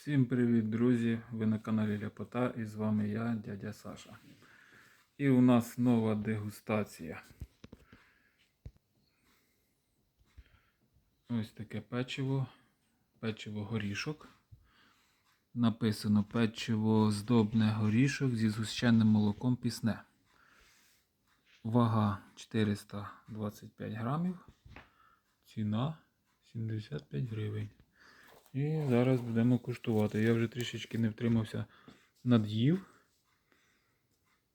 Всім привіт, друзі! Ви на каналі Ляпота і з вами я, дядя Саша. І у нас нова дегустація. Ось таке печиво. Печиво горішок. Написано печиво здобне горішок зі згущеним молоком пісне. Вага 425 грамів. Ціна 75 гривень. І зараз будемо куштувати. Я вже трішечки не втримався над'їв.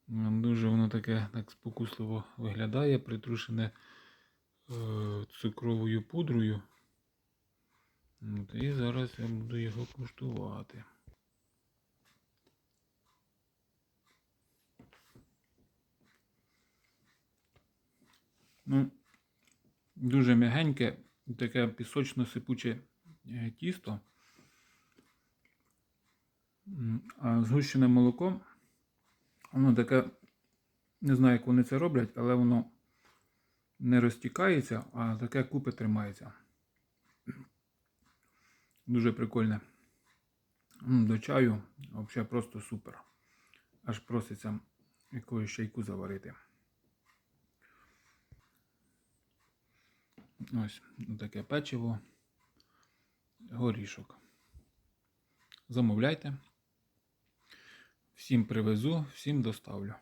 Дуже воно таке так спокусливо виглядає, притрушене е, цукровою пудрою. От, і зараз я буду його куштувати. Ну, дуже м'ягеньке, таке пісочно-сипуче тісто. А згущене молоко, воно таке, не знаю, як вони це роблять, але воно не розтікається, а таке купи тримається. Дуже прикольне. До чаю взагалі просто супер. Аж проситься якогось чайку заварити. Ось таке печиво, горішок. Замовляйте. Всім привезу, всім доставлю.